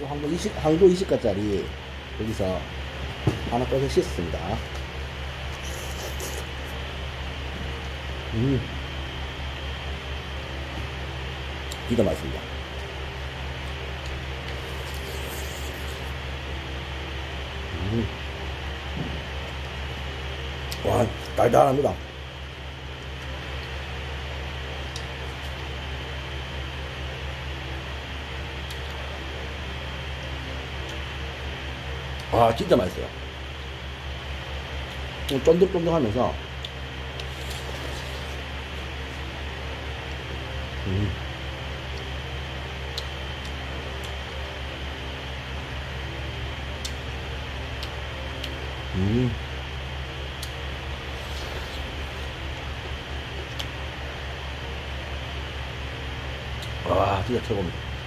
이 항도 20, 항도 20가짜리 여기서 하나 꺼서 씻습니다. 음. 기가 막힙니다. 음. 와, 달달합니다. 아, 진짜 맛있어요. 좀 쫀득쫀득하면서, 음. 음. 와, 진짜 최고입니다.